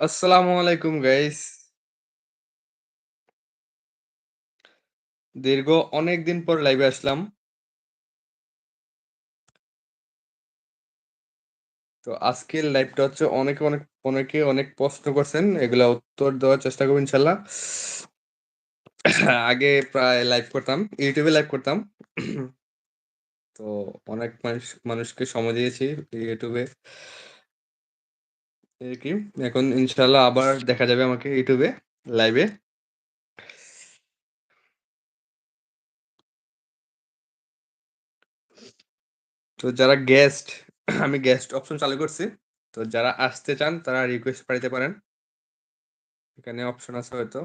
আসসালামু আলাইকুম গাইস। দীর্ঘ অনেকদিন পর লাইভে আসলাম। তো আজকের লাইভটা হচ্ছে অনেকে অনেক অনেকে অনেক প্রশ্ন করছেন। এগুলা উত্তর দেওয়ার চেষ্টা করব ইনশাল্লাহ। আগে প্রায় লাইভ করতাম। ইউটিউবে লাইভ করতাম। তো অনেক মানুষ, মানুষকে সময় দিয়েছি ইউটিউবে। কি এখন ইনশাআল্লাহ আবার দেখা যাবে আমাকে ইউটিউবে লাইভে। তো যারা গেস্ট আমি গেস্ট অপশন চালু করছি। তো যারা আসতে চান, তারা রিকোয়েস্ট পাঠাইতে পারেন। এখানে অপশন আছে হয়তো।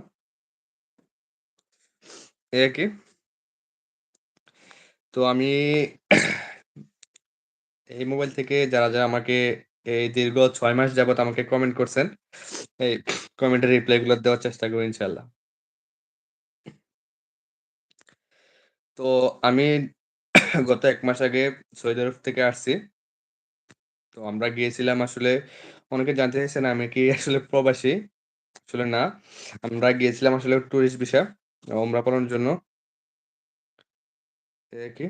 এই আরকি। তো আমি এই মোবাইল থেকে যারা, যারা আমাকে এই দীর্ঘ ছয় মাস যাবত আমাকে কমেন্ট করছেন, এই কমেন্টের রিপ্লাই গুলো দেওয়ার চেষ্টা করব ইনশাল্লাহ তো আমি গত এক মাস আগে সৌদি থেকে আসছি। তো আমরা গিয়েছিলাম আসলে অনেকে জানতে চাইছেন আমি কি আসলে প্রবাসী? আসলে না। আমরা গিয়েছিলাম আসলে টুরিস্ট ভিসা ওমরা করার জন্য। এই aquí.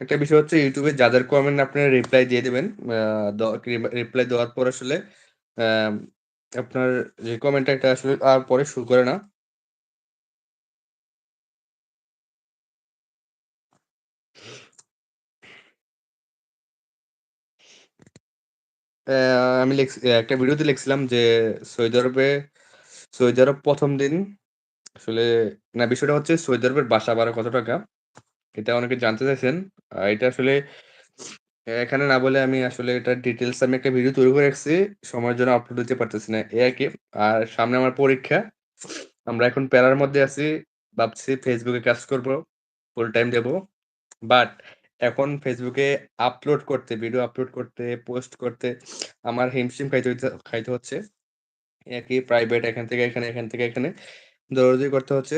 একটা বিষয় হচ্ছে ইউটিউবে যাদের কমেন্ট আপনারা রিপ্লাই দিয়ে দেবেন রিপ্লাই দেওয়ার পর আসলে আপনার যে কমেন্টটা আসলে আর পরে শুরু করে না। আমি একটা ভিডিওতে লিখছিলাম যে সৌদি আরবে, সৌদি আরব প্রথম দিন আসলে, না, বিষয়টা হচ্ছে সৌদি আরবের বাসা ভাড়া কত টাকা? এটা অনেকে জানতে চাইছেন। এটা আসলে এখানে না বলে আমি আসলে এটা ডিটেলস আমি একটা ভিডিও তৈরি করে রাখছি। সময়ের জন্য আপলোড দিতে পারতেছি না। এই আরকি। আর সামনে আমার পরীক্ষা। আমরা এখন প্যারার মধ্যে আছি। ভাবছি ফেসবুকে কাজ করব। Full time Dev. বাট এখন ফেসবুকে আপলোড করতে, ভিডিও আপলোড করতে, পোস্ট করতে আমার হিমশিম খাইতে খাইতে হচ্ছে। একই প্রাইভেট এখান থেকে এখানে, এখান থেকে এখানে দৌড়াদৌড়ি করতে হচ্ছে।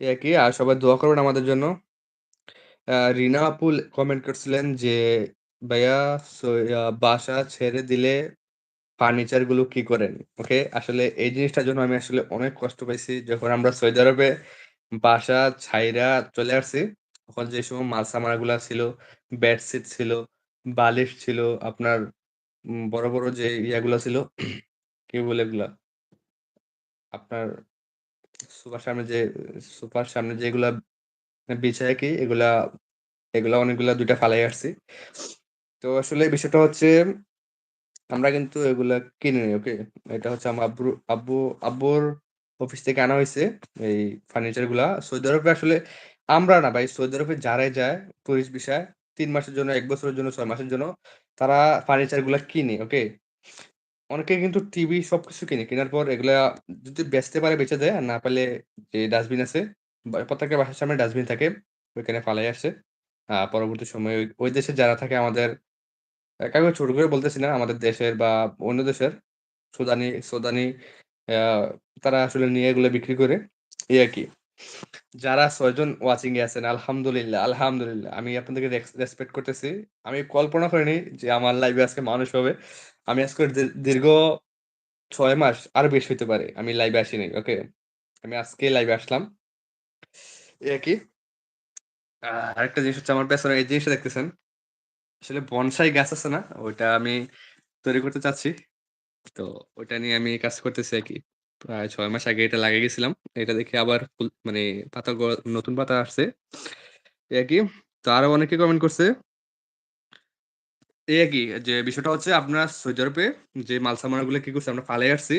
আরকি। আর সবাই দোয়া করবেন আমাদের জন্য। রিনা আপুল কমেন্ট করছিলেন যে, "ভাইয়া ইয়া বাসা ছেড়ে দিলে ফার্নিচারগুলো কি করেন?" ওকে? আসলে এই জিনিসটার জন্য আমি আসলে অনেক কষ্ট পাইছি। যখন আমরা সৌদি আরবে বাসা ছাইড়া চলে আসছি, তখন যে সময় সামানাগুলা ছিল, বেডশিট ছিল, বালিশ ছিল, আপনার বড়, বড় যে ইয়াগুলা ছিল, কি বলে এগুলা? আপনার সোফার সামনে যে সোফার সামনে যেগুলা বিছায় কি এগুলা, এগুলা অনেকগুলা ২ টা ফালাইয়া আসছি। তো আসলে বিষয়টা হচ্ছে আমরা কিন্তু এগুলা কিনি নাই, ওকে? এটা হচ্ছে আমার আব্বুর আব্বু আব্বুর অফিস থেকে আনা হইছে এই ফার্নিচারগুলা। সৌদি আরবে আসলে আমরা না ভাই, সৌদি আরবে যারাই যায় টুরিস্ট ভিসায় ৩ মাসের জন্য, ১ বছরের জন্য, ৬ মাসের জন্য তারা ফার্নিচারগুলা কিনে, ওকে? অনেকে কিন্তু টিভি সবকিছু কিনে। কেনার পর এগুলা যদি বেচতে পারে বেচে দেয়। আর না পারলে যে ডাস্টবিন আছে, বা প্রত্যেকটা বাসার সামনে ডাস্টবিন থাকে। ওইখানে ফালাইয়া আসে। পরবর্তী সময়ে ওই দেশে যারা থাকে আমাদের আ কাউকে ছোট করে বলতেছি না। আমাদের দেশের বা অন্য দেশের সুদানি সুদানি আ তারা আসলে নিয়ে এগুলো বিক্রি করে। এই আরকি। যারা ৬ জন ওয়াচিং এ আছেন আলহামদুলিল্লাহ, আলহামদুলিল্লাহ। আমি আপনাদেরকে রেসপেক্ট করতেছি। আমি কল্পনা করিনি যে আমার লাইভে আজকে মানুষ হবে। আমি আজকে দীর্ঘ ছয় মাস আর বেশি হইতে পারে। আমি লাইভে আসিনি ওকে? আমি আজকেই লাইভে আসলাম। এই আরকি। আ আরেকটা জিনিস হচ্ছে আমার পেছনে এই জিনিসটা দেখতেছেন। আসলে বনসাই গাছ আছে না? ওইটা আমি তৈরি করতে চাচ্ছি। তো ওইটা নিয়ে আমি কাজ করতেছি আরকি। প্রায় ৬ মাস আগে এটা লাগিয়ে গেছিলাম। এটা দেখে আবার ফুল মানে পাতা গ, নতুন পাতা আসছে। এই। তো আরও অনেকে কমেন্ট করছে। এই আরকি যে বিষয়টা হচ্ছে আপনার সৌদি আরবে যে মাল সামানাগুলো কি করছে, আমরা ফালাইয়া আসছি।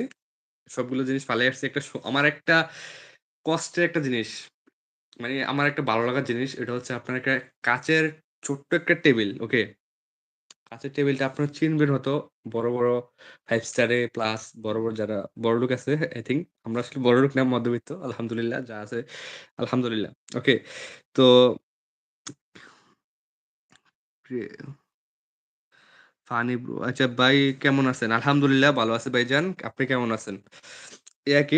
সবগুলো জিনিস ফালাইয়া আসছি। একটা আমার একটা কষ্টের একটা জিনিস। মানে আমার একটা ভালো লাগার জিনিস। এটা হচ্ছে আপনার একটা কাচের ছোট্ট একটা টেবিল, ওকে? কাছের টেবিলটা আপনারা চিনবেন হয়তো বড়, বড় 5 স্টারে প্লাস বড়, বড় যারা বড়লোক আছে আই থিংক। আমরা আসলে বড়লোক না মধ্যবিত্ত। আলহামদুলিল্লাহ যা আছে আলহামদুলিল্লাহ। ওকে। তো ফানি ব্রো আচ্ছা ভাই কেমন আছেন? আলহামদুলিল্লাহ ভালো আছি ভাইজান। আপনি কেমন আছেন? এই আরকি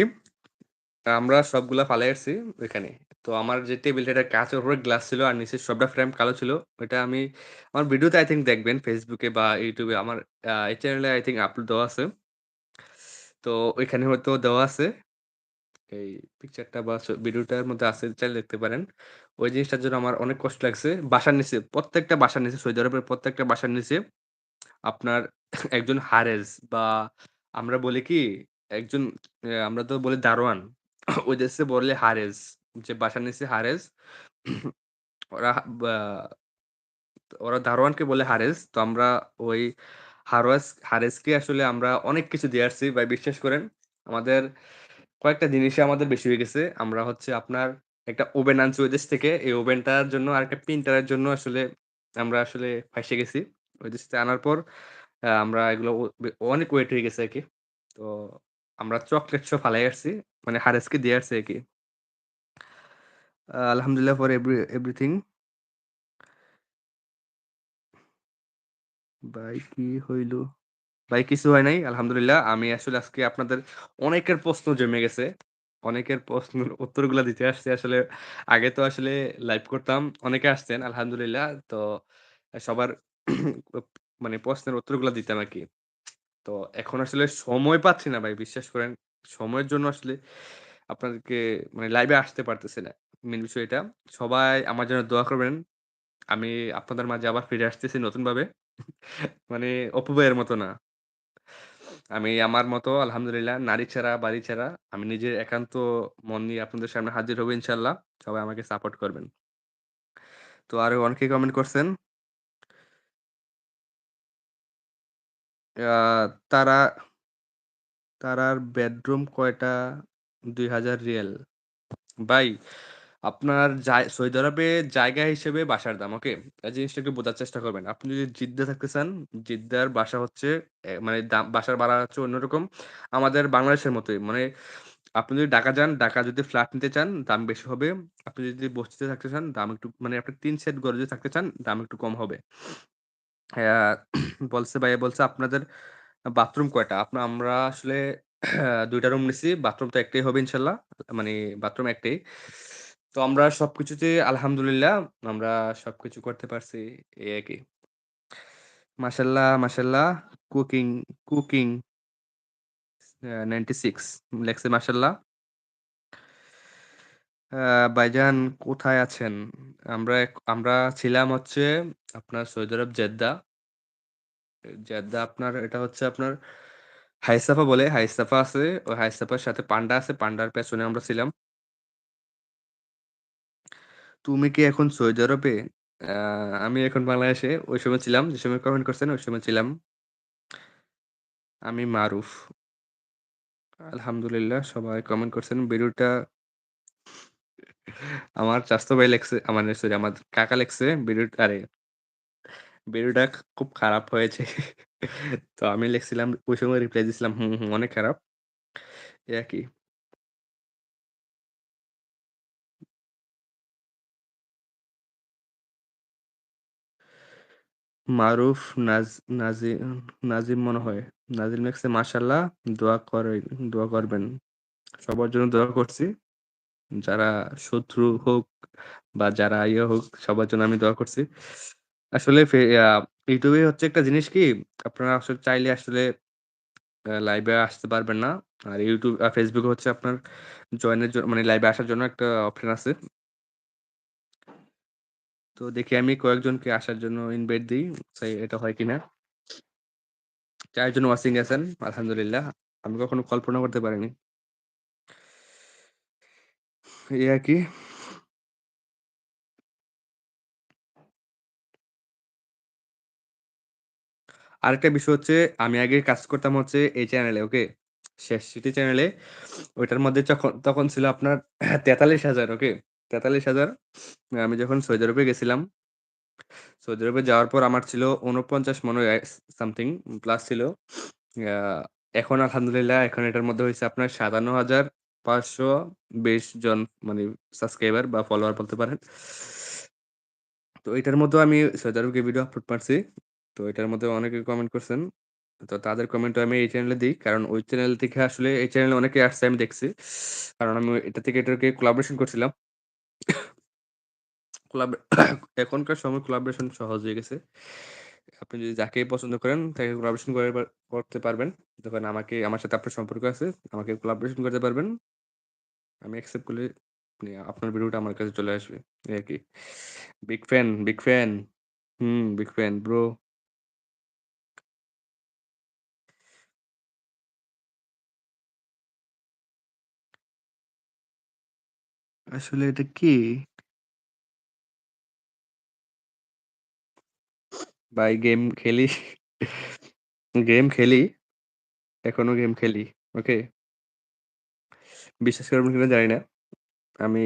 আমরা সবগুলা ফালায় আসছি ওইখানে। তো আমার যে টেবিলটা এটা কাঁচের উপরে গ্লাস ছিল আর নিচের সবটা ফ্রেম কালো ছিল। ওইটা আমি, আমার ভিডিওতে আই থিংক দেখবেন এ বা এ আমার এই চ্যানেলে আই থিংক আপলোড দেওয়া আছে। তো ওইখানে হয়তো দেওয়া আছে। এই পিকচারটা বা ভিডিওটার মধ্যে আছে, চাইলে দেখতে পারেন। ওই জিনিসটার জন্য আমার অনেক কষ্ট লাগছে। বাসার নিচে, প্রত্যেকটা বাসার নিচে, সৌদি আরবের প্রত্যেকটা বাসার নিচে আপনার একজন হারেস বা আমরা বলি কি, একজন আমরা তো বলি দারোয়ান। ওই দেশে বললে হারেস। যে বাসার নিচে হারেস। ওরা ওরা দারোয়ানকে বলে হারেস। তো আমরা ওই হারোয়াস হারেসকে আসলে আমরা অনেক কিছু দিয়ে আসছি ভাই, বিশ্বাস করেন। আমাদের কয়েকটা জিনিসে আমাদের বেশি হয়ে গেছে। আমরা হচ্ছে আপনার একটা ওভেন আনছি ওই দেশ থেকে। এই ওভেনটার জন্য আর একটা প্রিন্টারের জন্য আসলে আমরা আসলে ফাইসে গেছি। ওই দেশ থেকে আনার পর আমরা এগুলো অনেক ওয়েট হয়ে গেছে আর কি তো আমরা চকলেট সহ ফালাইয়া আসছি। মানে হারেসকে দিয়ে আসছি। আ আলহামদুলিল্লাহ ফর এভরি এভরিথিং। ভাই, কি হইল? ভাই, কিছু হয় নাই। আলহামদুলিল্লাহ। আমি আসলে আজকে আপনাদের অনেকের প্রশ্ন জমে গেছে। অনেকের প্রশ্নের উত্তরগুলা দিতে আসছি আসলে। আগে তো আসলে লাইভ করতাম। অনেকে আসতেন আলহামদুলিল্লাহ। তো সবার মানে প্রশ্নের উত্তরগুলা দিতাম আরকি। তো এখন আসলে সময় পাচ্ছি না ভাই বিশ্বাস করেন। সময়ের জন্য আসলে আপনাদেরকে মানে লাইভে আসতে পারতেছি না। মেন বিষয় এটা। সবাই আমার জন্য দোয়া করবেন। আমি আপনাদের মাঝে আবার ফিরে আসতেছি নতুনভাবে। মানে অপু ভাইয়ের মতো না। আমি আমার মতো আলহামদুলিল্লাহ নারী ছাড়া, বাড়ি ছাড়া আমি নিজের একান্ত মন নিয়ে আপনাদের সামনে হাজির হব ইনশাল্লাহ সবাই আমাকে সাপোর্ট করবেন। তো আরও অনেকেই কমেন্ট করছেন। তারা তারার বেডরুম কয়টা? ৳২,০০০ ভাই আপনার সৌদি আরবে জায়গা হিসেবে বাসার দাম, ওকে? এই জিনিসটা একটু বোঝার চেষ্টা করবেন। আপনি যদি জিদ্দা থাকতে চান, জিদ্দার বাসা হচ্ছে মানে দাম বাসার ভাড়া হচ্ছে অন্যরকম। আমাদের বাংলাদেশের মতোই। মানে আপনি যদি ঢাকা যান, ঢাকা যদি ফ্ল্যাট নিতে চান, দাম বেশি হবে। আপনি যদি বস্তিতে থাকতে চান, দাম একটু মানে আপনি তিন সেট ঘরে যদি থাকতে চান, দাম একটু কম হবে। বলছে ভাইয়া বলছে, "আপনাদের বাথরুম কয়টা?" আপনার আমরা আসলে দুইটা রুম নিছি। বাথরুম তো একটাই হবে ইনশাআল্লাহ। মানে বাথরুম একটাই। তো আমরা সবকিছুতে আলহামদুলিল্লাহ আমরা সবকিছু করতে পারছি এই আর কি মাশাআল্লাহ, মাশাআল্লাহ কুকিং, কুকিং আ 96 লেখছে মাশাআল্লাহ। আ ভাইজান কোথায় আছেন? আমরা আমরা ছিলাম হচ্ছে আপনার সৌদি আরব জেদ্দা। জেদ্দা আপনার এটা হচ্ছে আপনার হাইসাফা বলে, হাইসাফা আছে। ওই হাইসাফার সাথে পান্ডা আছে। পান্ডার পেছনে আমরা ছিলাম। তুমি কি এখন সৌদি আরবে? আ আমি এখন বাংলাদেশে। ওই সময় ছিলাম। যে সময় কমেন্ট করছেন ওই সময় ছিলাম। আমি মারুফ। আলহামদুলিল্লাহ সবাই কমেন্ট করছেন। ভিডিওটা আমার চাচাতো ভাই লেখছে আ মানে সরি আমার কাকা লেখছে ভিডিও আরে ভিডিওটা খুব খারাপ হয়েছে। তো আমি লিখছিলাম ওই সময় রিপ্লাই দিছিলাম, "হুম, হুম অনেক খারাপ।" এই আরকি। মারুফ নাজ নাজি নাজিম মনে হয়। নাজিম লেখছে, "মাশাআল্লাহ দোয়া করে দোয়া করবেন।" সবার জন্য দোয়া করছি। যারা শত্রু হোক বা যারা ইয়ে হোক, সবার জন্য আমি দোয়া করছি। আসলে YouTube হচ্ছে একটা জিনিস কি, আপনারা আসলে চাইলে আসলে লাইভে আসতে পারবেন না। আর ইউটিউব আর এ হচ্ছে আপনার জয়েনের জন্য মানে লাইভে আসার জন্য একটা অপশন আছে। তো দেখি আমি কয়েকজনকে আসার জন্য ইনভাইট দিই, চাই এটা হয় কিনা। ৪ জন ওয়াচিং আছেন, আলহামদুলিল্লাহ। আমি কখনো কল্পনা করতে পারিনি। এই আরকি। আরেকটা বিষয় হচ্ছে আমি আগে কাজ করতাম হচ্ছে এই চ্যানেলে, ওকে? শেষ সিটি চ্যানেলে। ওইটার মধ্যে যখন তখন ছিল আপনার ৪৩,০০০ ওকে? ৪৩,০০০ আমি যখন সৌদি আরবে গেছিলাম সৌদি আরবে যাওয়ার পর আমার ছিল ৪৯ মনে সামথিং প্লাস ছিল। এখন আলহামদুলিল্লাহ এখন এটার মধ্যে হয়েছে আপনার ৫৭,৫২০ জন মানে সাবস্ক্রাইবার বা ফলোয়ার বলতে পারেন। তো এটার মধ্যেও আমি সৌদি আরবে গিয়ে ভিডিও আপলোড মারছি। তো এটার মধ্যে অনেকে কমেন্ট করছেন। তো তাদের কমেন্ট আমি এই চ্যানেলে দিই কারণ ওই চ্যানেল থেকে আসলে এই চ্যানেলে অনেকে আসছে আমি দেখছি। কারণ আমি এটা থেকে এটাকে কোলাবরেশন করছিলাম। এখনকার সময় কোলাবরেশন সহজ হয়ে গেছে। আপনি যদি যাকেই পছন্দ করেন তাকে কোলাবরেশন করে করতে পারবেন। যখন আমাকে আমার সাথে আপনার সম্পর্ক আছে, আমাকে কোলাবরেশন করতে পারবেন। আমি অ্যাকসেপ্ট করলে আপনি আপনার ভিডিওটা আমার কাছে চলে আসবে। এই আরকি। Big fan, big fan. Hmm, big fan bro. আসলে এটা কি? ভাই গেম খেলি। গেম খেলি। এখনও গেম খেলি। ওকে? বিশ্বাস করবেন কিনা জানি না। আমি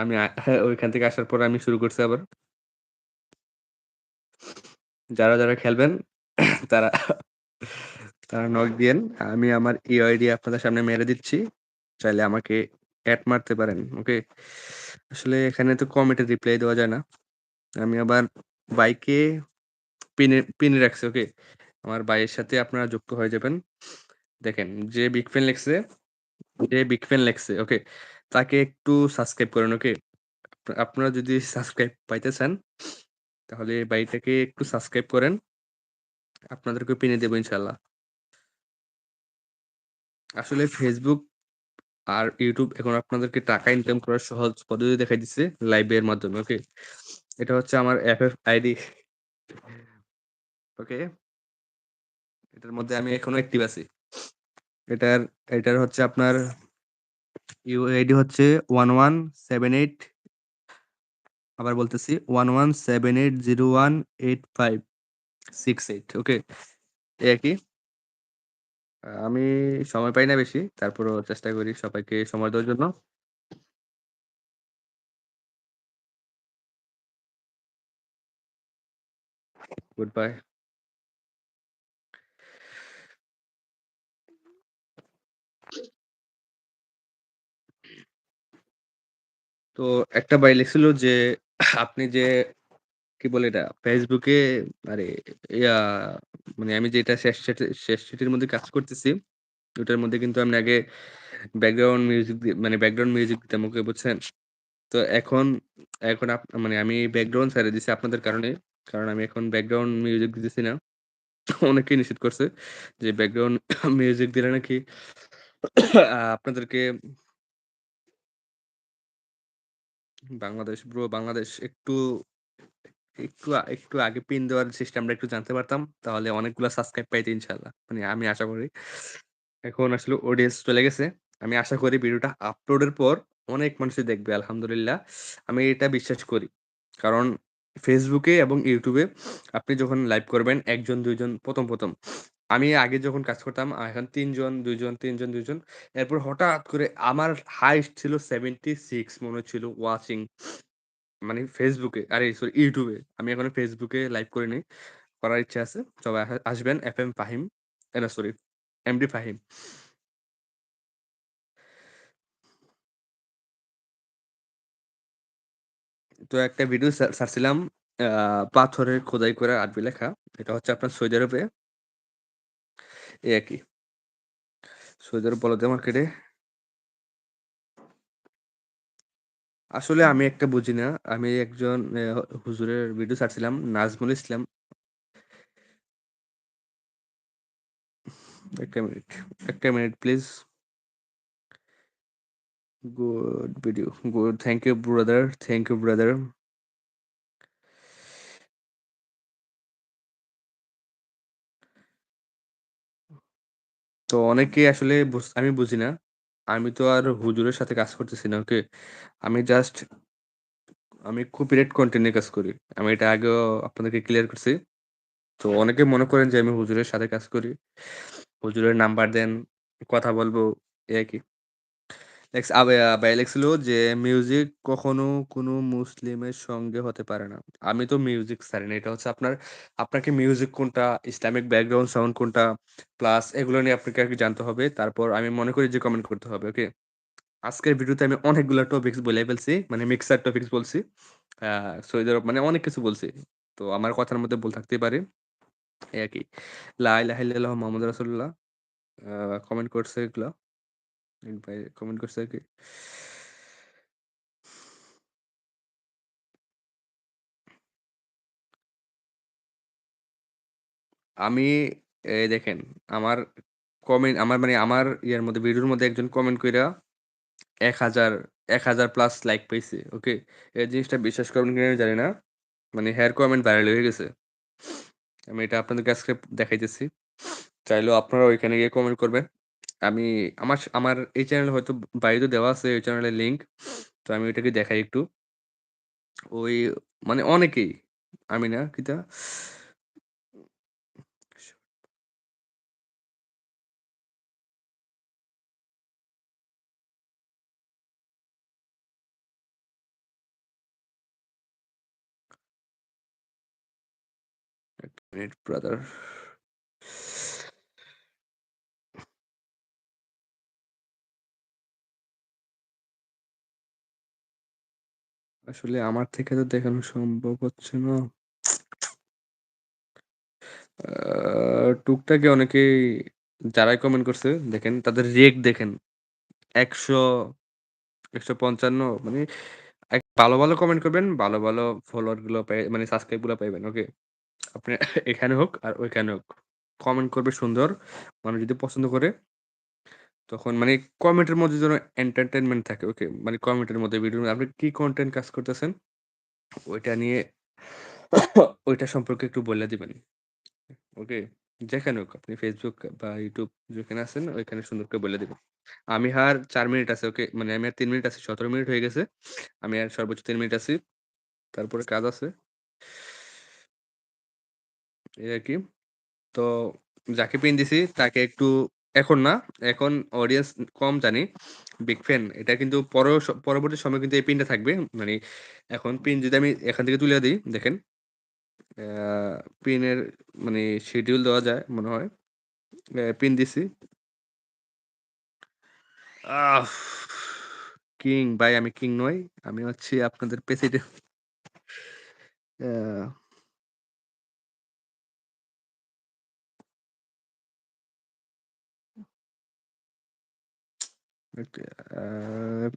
আমি ওইখান থেকে আসার পর আমি শুরু করছি আবার। যারা, যারা খেলবেন তারা তারা নক দিয়েন। আমি আমার ইউআইডি আপনাদের সামনে মেরে দিচ্ছি। চাইলে আমাকে এড মারতে পারেন। ওকে? আসলে এখানে তো কমেন্টে রিপ্লাই দেওয়া যায় না। আমি আবার ভাইকে পিনে পিনে রাখছে ওকে? আমার ভাইয়ের সাথে আপনারা যুক্ত হয়ে যাবেন। দেখেন যে বিগ ফ্যান লেখছে যে বিগ ফ্যান লেখছে, ওকে? তাকে একটু সাবস্ক্রাইব করেন। ওকে? আপনারা যদি সাবস্ক্রাইব পাইতে চান তাহলে ভাইটাকে একটু সাবস্ক্রাইব করেন। আপনাদেরকে পিনে দেব ইনশাআল্লাহ। আসলে ফেসবুক আর ইউটিউব এখন আপনাদেরকে টাকা ইনকাম করার সহজ পদ্ধতি দেখাই দিচ্ছে লাইভের মাধ্যমে। ওকে? এটা হচ্ছে আমার এফএফ আইডি। ওকে? এটার মধ্যে আমি এখনও অ্যাক্টিভ আছি। এটার এটার হচ্ছে আপনার ইউ ইউআইডি হচ্ছে 1178 আবার বলতেছি 1178018568 ওকে? এই আরকি। আ আমি সময় পাই না বেশি। তারপরও চেষ্টা করি সবাইকে সময় দেওয়ার জন্য। বাই। তো একটা ভাই লিখছিল যে আপনি যে কি বলে এটা? এ আরে ইয়া মানে আমি যেটা শেষ শেষ সেটির মধ্যে কাজ করতেছি, ওটার মধ্যে কিন্তু আমি আগে ব্যাকগ্রাউন্ড মিউজিক মানে ব্যাকগ্রাউন্ড মিউজিক দিতাম। ওকে বুঝছেন? তো এখন এখন মানে আমি ব্যাকগ্রাউন্ড ছেড়ে দিছি আপনাদের কারণে। কারণ আমি এখন ব্যাকগ্রাউন্ড মিউজিক দিতেছি না। অনেকেই নিষেধ করছে যে ব্যাকগ্রাউন্ড মিউজিক দিলে নাকি আপনাদেরকে বাংলাদেশ ব্রো বাংলাদেশ একটু একটু একটু আগে পিন দেওয়ার সিস্টেমটা একটু জানতে পারতাম। তাহলে অনেকগুলো সাবস্ক্রাইব পাইতে ইনশাআল্লাহ। মানে আমি আশা করি। এখন আসলে অডিয়েন্স চলে গেছে। আমি আশা করি ভিডিওটা আপলোডের পর অনেক মানুষই দেখবে, আলহামদুলিল্লাহ। আমি এটা বিশ্বাস করি। কারণ এ এবং ইউটিউবে আপনি যখন লাইভ করবেন ১ জন ২ জন ১ম, ১ম আমি আগে যখন কাজ করতাম এখন ৩ জন, ২ জন, ৩ জন, ২ জন। এরপর হঠাৎ করে আমার হাইস্ট ছিল 76 মনে হচ্ছিল ওয়াচিং। মানে ফেসবুকে আরে সরি ইউটিউবে আমি এখনও ফেসবুকে লাইভ করি নাই। করার ইচ্ছা আছে। সবাই আসবেন এফএম ফাহিম। এ না সরি এমডি ফাহিম। তো একটা ভিডিও ছাড়ছিলাম আ পাথরে খোদাই করে আরবি লেখা। এটা হচ্ছে আপনার সৌদি আরবে এই আরকি। সৌদি আরব বলদের মার্কেটে আসলে আমি একটা বুঝি না। আমি একজন হুজুরের ভিডিও ছাড়ছিলাম নাজমুল ইসলাম। একটা মিনিট, একটা minute please. Good video. Good thank you brother, thank you brother. তো অনেকে আসলে আমি বুঝি না। আমি তো আর হুজুরের সাথে কাজ করতেছি না, ওকে? আমি জাস্ট আমি কপিরাইট কনটেন্ট নিয়ে কাজ করি। আমি এটা আগেও আপনাদেরকে ক্লিয়ার করছি। তো অনেকে মনে করেন যে আমি হুজুরের সাথে কাজ করি। হুজুরের নাম্বার দেন, কথা বলব এই আরকি। লেখছে আবে আ লিখছিল যে, "মিউজিক কখনো কোনো মুসলিমের সঙ্গে হতে পারে না।" আমি তো মিউজিক ছাড়ি না। এটা হচ্ছে আপনার আপনাকে মিউজিক কোনটা, ইসলামিক ব্যাকগ্রাউন্ড সাউন্ড কোনটা, প্লাস এগুলো নিয়ে আপনাকে আগে জানতে হবে। তারপর আমি মনে করি যে কমেন্ট করতে হবে। ওকে? আজকের ভিডিওতে আমি অনেকগুলা টপিকস বইলাই ফেলছি। মানে মিক্সার টপিক্স বলছি। সৌদি আরব মানে অনেক কিছু বলছি। তো আমার কথার মধ্যে ভুল থাকতেই পারে। এই আরকি। লা ইলাহা ইল্লাল্লাহু মুহাম্মাদুর রাসূলুল্লাহ। আ কমেন্ট করছে এগুলা। এক কমেন্ট করছে আরকি। আমি এই দেখেন আমার কমেন্ট আমার মানে আমার ইয়ার মধ্যে ভিডিওর মধ্যে একজন কমেন্ট কইরা ১০০০ ১০০০ প্লাস লাইক পাইছে। ওকে? এই জিনিসটা বিশ্বাস করবেন কিনা আমি জানি না। মানে হেয়ার কমেন্ট ভাইরাল হয়ে গেছে। আমি এটা আপনাদেরকে আজকে দেখাইতেছি। চাইলেও আপনারা ওইখানে গিয়ে কমেন্ট করবেন। আমি আমার আমার এই চ্যানেল হয়তো বায়োতে দেওয়া আছে, এই চ্যানেলের লিঙ্ক। তো আমি ওইটাকে দেখাই একটু। ওই মানে অনেকেই। আমি না, কিতা মিনিট ব্রাদার। আসলে আমার থেকে তো দেখানো সম্ভব হচ্ছে না। আ টুকটাকি অনেকেই যারাই কমেন্ট করছে দেখেন তাদের রিঅ্যাক্ট দেখেন। ১০০, ১৫৫ মানে এক ভালো, ভালো কমেন্ট করবেন, ভালো, ভালো ফলোয়ারগুলো পেয়ে মানে সাবস্ক্রাইবগুলা পাইবেন। ওকে? আপনি এখানে হোক আর ওইখানে হোক। কমেন্ট করবে সুন্দর। মানুষ যদি পছন্দ করে তখন মানে কমেন্টের মধ্যে যেন এন্টারটেনমেন্ট থাকে। ওকে? মানে কমেন্টের মধ্যে ভিডিওর আপনি কি কন্টেন্ট কাজ করতেছেন ওইটা নিয়ে ওইটা সম্পর্কে একটু বলে দিবেন। ওকে? যেখানে হোক, আপনি ফেসবুক বা ইউটিউব যেখানে আছেন, ওইখানে সুন্দর করে বলে দিবেন। আমি আর চার মিনিট আছে। ওকে? মানে আমি আর তিন মিনিট আছি। ১৭ মিনিট হয়ে গেছে। আমি আর সর্বোচ্চ তিন মিনিট আছি। তারপরে কাজ আছে। এই আর কি তো যাকে পিন দিছি, তাকে একটু এখন না, এখন অডিয়েন্স কম জানি। বিগ ফ্যান এটা কিন্তু পরবর্তী সময় কিন্তু এই পিনটা থাকবে। মানে এখন পিন যদি আমি এখান থেকে তুলে দিই দেখেন। পিনের মানে শিডিউল দেওয়া যায় মনে হয়। পিন দিছি। কিং ভাই আমি কিং নই। আমি হচ্ছি আপনাদের প্রেসিডেন্ট। আ ওকে আ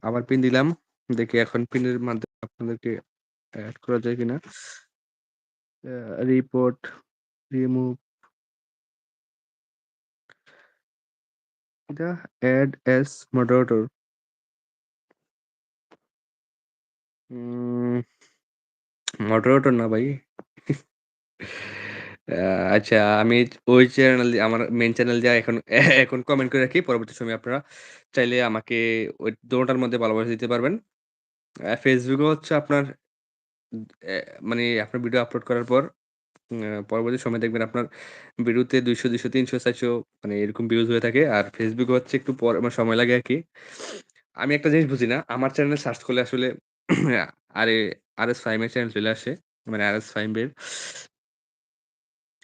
আবার পিন দিলাম। দেখি এখন পিনের মাধ্যমে আপনাদেরকে এড করা যায় কিনা। রিপোর্ট, রিমুভ এটা এড এস মডারেটর। মডারেটর না ভাই। আচ্ছা আমি ওই চ্যানেল আমার মেইন চ্যানেল দিয়ে এখন এখন কমেন্ট করে রাখি। পরবর্তী সময়ে আপনারা চাইলে আমাকে ওই দোনোটার মধ্যে ভালোবাসা দিতে পারবেন। এ হচ্ছে আপনার মানে আপনার ভিডিও আপলোড করার পর পরবর্তী সময়ে দেখবেন আপনার ভিডিওতে ২০০, ২০০, ৩০০, ৪০০ মানে এরকম ভিউজ হয়ে থাকে। আর এ হচ্ছে একটু পর মানে সময় লাগে আরকি। আমি একটা জিনিস বুঝি না। আমার চ্যানেলে সার্চ করলে আসলে আরে আরএস ফাহিমের চ্যানেল চলে আসে। মানে আরএস ফাহিম এর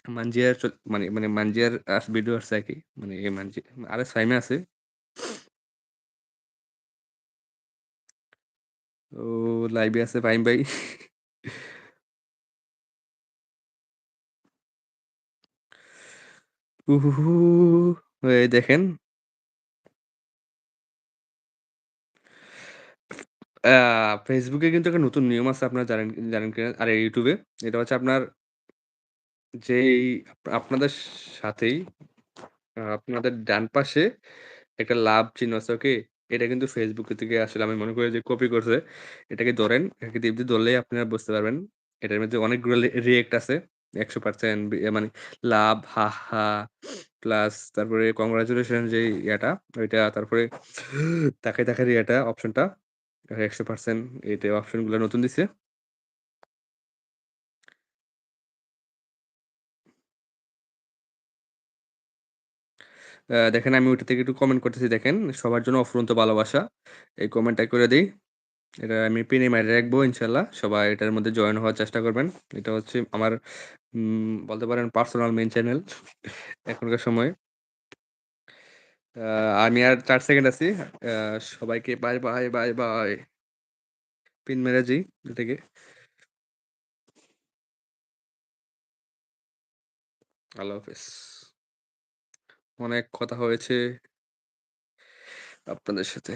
মানজিয়ার মানে মানে মানজিয়ার ভিডিও আসছে আরকি। মানে এ মানজি আরএস ফাহিমে আছে। ও, লাইভে আছে ফাহিম ভাই। এই দেখেন। Facebook কিন্তু একটা নতুন নিয়ম আছে, আপনারা জানেন জানেন কিনা? আরে এ। এটা হচ্ছে আপনার যেই আপনাদের সাথেই আপনাদের ডান পাশে একটা লাভ চিহ্ন আছে, ওকে? এটা কিন্তু Facebook থেকে আসলে আমি মনে করি যে কপি করছে। এটাকে ধরেন, এটাকে টিপ ধরলেই আপনারা বুঝতে পারবেন। এটার মধ্যে অনেকগুলো লি রিঅ্যাক্ট আছে। ১০০% বি মানে লাভ, হা, হা, প্লাস তারপরে কংগ্রাচুলেশন যেই ইয়াটা ওইটা তারপরে তাকায়, তাকায় ইয়েটা অপশনটা ১০০% এইটা অপশনগুলো নতুন দিছে। দেখেন আমি ওইটা থেকে একটু কমেন্ট করতেছি দেখেন। সবার জন্য অফুরন্ত ভালোবাসা। এই কমেন্টটা করে দিই এটা আমি পিনে মাইরা রাখব ইনশাল্লাহ সবাই এটার মধ্যে জয়েন হওয়ার চেষ্টা করবেন। এটা হচ্ছে আমার বলতে পারেন পার্সোনাল মেন চ্যানেল এখনকার সময়ে। আমি আর চার সেকেন্ড আছি। সবাইকে bye, bye, bye, bye. Pin মেরে যাই এটাকে। আল্লাহ হাফেজ। অনেক কথা হয়েছে আপনাদের সাথে।